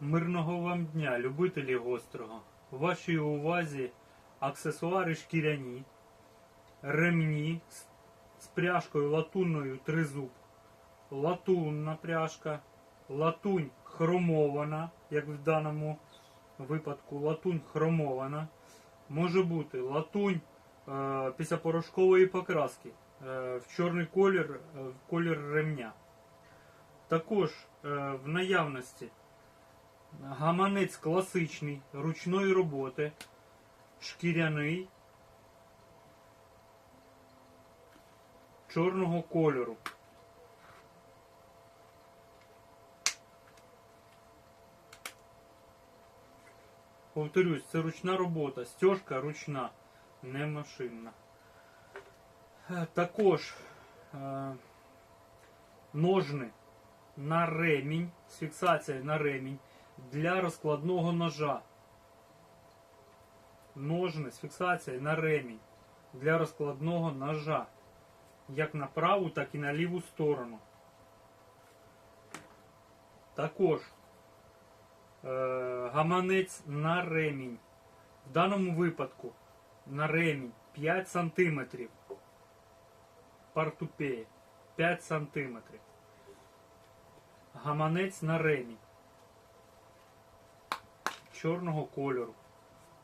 Мирного вам дня, любителі гострого. У вашій увазі аксесуари шкіряні, ремні з- пряжкою латунною тризуб, латунна пряжка, латунь хромована, як в даному випадку, латунь хромована. Може бути латунь е, післяпорошкової покраски е, в чорний колір, е, в колір ремня. Також е, в наявності гаманець класичний ручної роботи, шкіряний чорного кольору. Повторюсь, це ручна робота, стяжка ручна, не машинна. Е, Також е, ножни на ремінь, з фіксацією на ремінь для розкладного ножа. Ножни з фіксацією на ремінь для розкладного ножа. Як на праву, так і на ліву сторону. Також е, гаманець на ремінь. В даному випадку на ремінь 5 см. Партупеє 5 см. Гаманець на ремінь чорного кольору.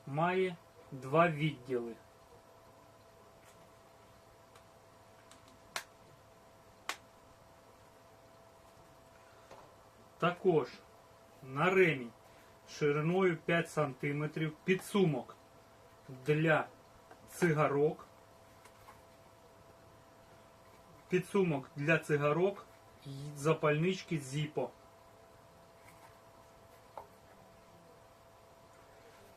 Має два відділи. Також на ремінь шириною 5 см підсумок для цигарок. Підсумок для цигарок запальнички Zippo.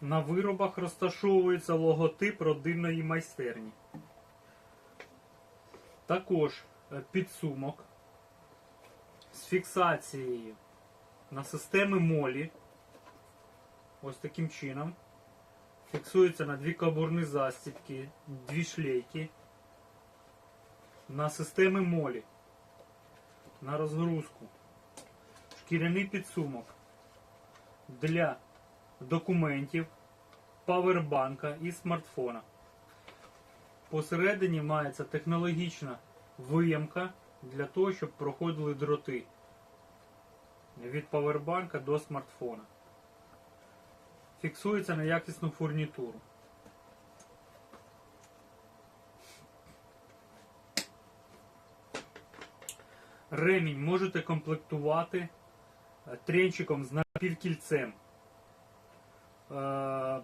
На виробах розташовується логотип родинної майстерні. Також е, підсумок з фіксацією на системи молі. Ось таким чином. Фіксується на дві кабурні застібки, дві шлейки. На системи молі. На розгрузку. Шкіряний підсумок для документів, павербанка і смартфона. Посередині мається технологічна виямка для того, щоб проходили дроти від павербанка до смартфона. Фіксується на якісну фурнітуру. Ремінь можете комплектувати е, тренчиком з напівкільцем. Е,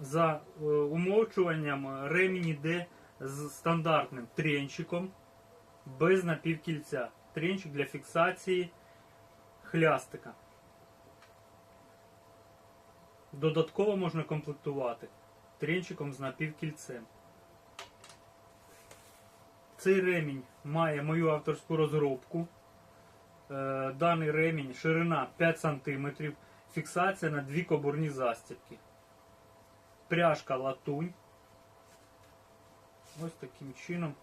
За е, умовчуванням ремінь йде з стандартним тренчиком без напівкільця. Тренчик для фіксації хлястика. Додатково можна комплектувати тренчиком з напівкільцем. Цей ремінь має мою авторську розробку. Е, Даний ремінь ширина 5 см, фіксація на дві кобурні застібки. Пряжка латунь. Ось таким чином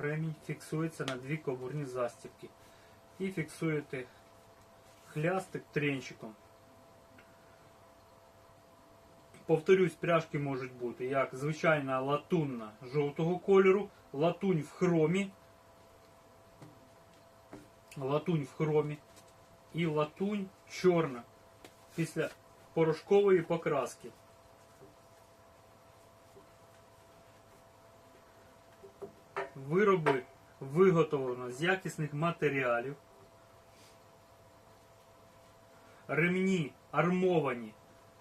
ремінь фіксується на дві кобурні застібки. І фіксуєте хлястик тренчиком. Повторюсь, пряжки можуть бути як звичайна латунна жовтого кольору, латунь в хромі, латунь в хромі і латунь чорна після порошкової покраски. Вироби виготовлено з якісних матеріалів. Ремні армовані,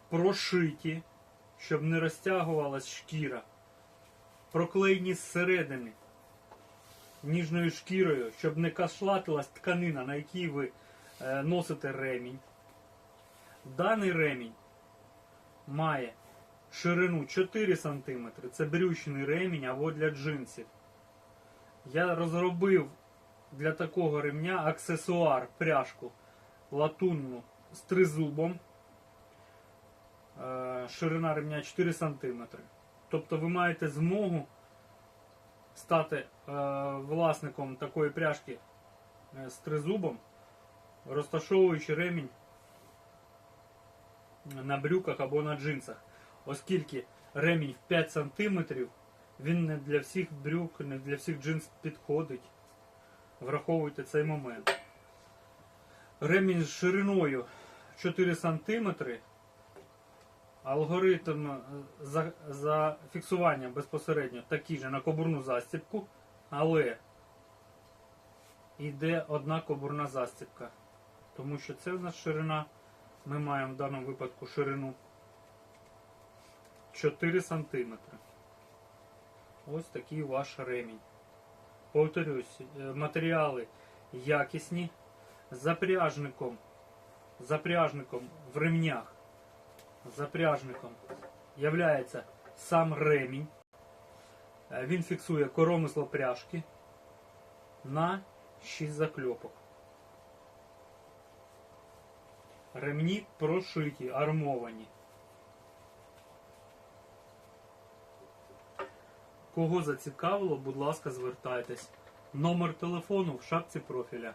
прошиті, щоб не розтягувалась шкіра, проклеєні зсередини ніжною шкірою, щоб не кашлатилась тканина, на якій ви е, носите ремінь. Даний ремінь має ширину 4 см, це брючний ремінь або для джинсів. Я розробив для такого ремня аксесуар, пряжку латунну з тризубом. Е, Ширина ремня 4 см. Тобто ви маєте змогу стати е, власником такої пряжки е, з тризубом, розташовуючи ремінь на брюках або на джинсах. Оскільки ремінь в 5 см, він не для всіх брюк, не для всіх джинс підходить. Враховуйте цей момент. Ремінь з шириною 4 см. Алгоритм е, за, зафіксування безпосередньо такий же на кобурну застібку, але йде одна кобурна застібка. Тому що це в нас ширина. Ми маємо в даному випадку ширину 4 см. Ось такий ваш ремінь. Повторюсь, е, матеріали якісні. Запряжником, запряжником в ремнях, запряжником являється сам ремінь. Е, Він фіксує коромисло пряжки на 6 закльопок. Ремні прошиті, армовані. Кого зацікавило, будь ласка, звертайтесь. Номер телефону в шапці профіля.